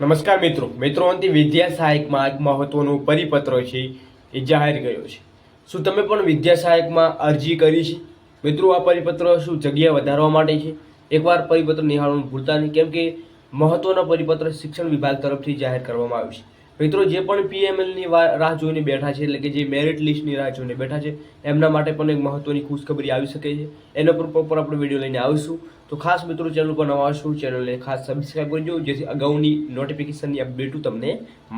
નમસ્કાર મિત્રો. મિત્રો અંતિ વિદ્યા સહાયકમાં એક મહત્વનો પરિપત્ર છે, એ જાહેર કર્યો છે. શું તમે પણ વિદ્યા સહાયકમાં અરજી કરી છે? મિત્રો, આ પરિપત્ર શું જગ્યા વધારવા માટે છે? એકવાર પરિપત્ર નિહાળવાનું ભૂલતા નહીં, કેમ કે મહત્વનો પરિપત્ર શિક્ષણ વિભાગ તરફથી જાહેર કરવામાં આવ્યું છે. મિત્રો જે પણ પીએમએલની રાહ જોઈને બેઠા છે, એટલે કે જે મેરિટ લિસ્ટની રાહ જોઈને બેઠા છે, એમના માટે પણ એક મહત્વની ખુશખબરી આવી શકે છે. એના પર પ્રોપર આપણે વીડિયો લઈને આવીશું. તો ખાસ મિત્રો ચેનલ પર નવા છું ચેનલને ખાસ સબસ્ક્રાઈબ કરજો જેથી અગાઉની નોટિફિકેશનની અપડેટો તમને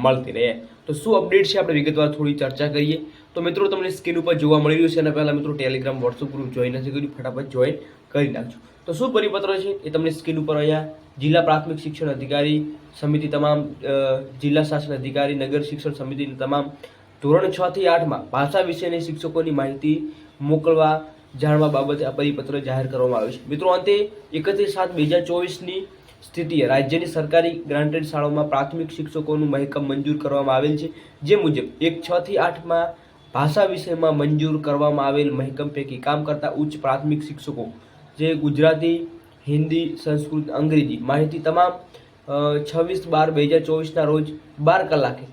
મળતી રહે. તો શું અપડેટ છે? આપણે વિગતવાર થોડી ચર્ચા કરીએ. તો મિત્રો તમને સ્ક્રીન ઉપર જોવા મળી રહ્યું છે. અને પહેલાં મિત્રો ટેલિગ્રામ વોટ્સઅપ ગ્રુપ જોઈન નથી કર્યું. ફટાફટ જોઈન કરી નાખજો. તો શું પરિપત્ર છે? એ તમને સ્ક્રીન ઉપર અહીંયા જિલ્લા પ્રાથમિક શિક્ષણ અધિકારી સમિતિ તમામ જિલ્લા શાસન અધિકારી, નગર શિક્ષણ સમિતિની તમામ ધોરણ છ થી આઠમાં ભાષા વિશેની શિક્ષકોની માહિતી મોકલવા, જાણવા બાબતે આ પરિપત્ર જાહેર કરવામાં આવ્યો છે. મિત્રો, અંતે એકત્રીસ સાત બે હજાર ચોવીસની સ્થિતિએ રાજ્યની સરકારી ગ્રાન્ટેડ શાળાઓમાં પ્રાથમિક શિક્ષકોનું મહેકમ મંજૂર કરવામાં આવેલ છે. જે મુજબ એક છ થી આઠમાં ભાષા વિષયમાં મંજૂર કરવામાં આવેલ મહેકમ પૈકી કામ કરતા ઉચ્ચ પ્રાથમિક શિક્ષકો જે ગુજરાતી, હિન્દી, સંસ્કૃત, અંગ્રેજી માહિતી તમામ છવ્વીસ બાર બે હજાર ચોવીસના રોજ બાર કલાકે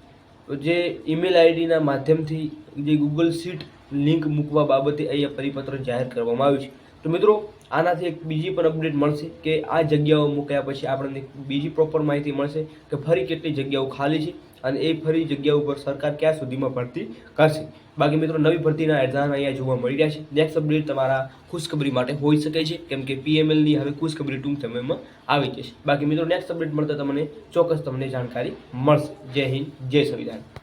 જે ઈમેલ આઈડીના માધ્યમથી જે ગૂગલ શીટ લિંક મૂકવા બાબતે અહીંયા પરિપત્ર જાહેર કરવામાં આવ્યું છે. તો મિત્રો, આનાથી એક બીજી પણ અપડેટ મળશે કે આ જગ્યાઓ મૂક્યા પછી આપણને બીજી પ્રોપર માહિતી મળશે કે ફરી કેટલી જગ્યાઓ ખાલી છે. અને એ ફરી જગ્યા ઉપર સરકાર ક્યાં સુધીમાં ભરતી કરશે? બાકી મિત્રો, નવી ભરતીના એક્ઝામ અહીંયા જોવા મળી રહ્યા છે. નેક્સ્ટ અપડેટ તમારા ખુશખબરી માટે હોઈ શકે છે, કેમ કે પીએમએલની હવે ખુશખબરી ટૂંક સમયમાં આવી જશે. બાકી મિત્રો નેક્સ્ટ અપડેટ મળતા તમને ચોક્કસ તમને જાણકારી મળશે. જય હિન્દ, જય સંવિધાન.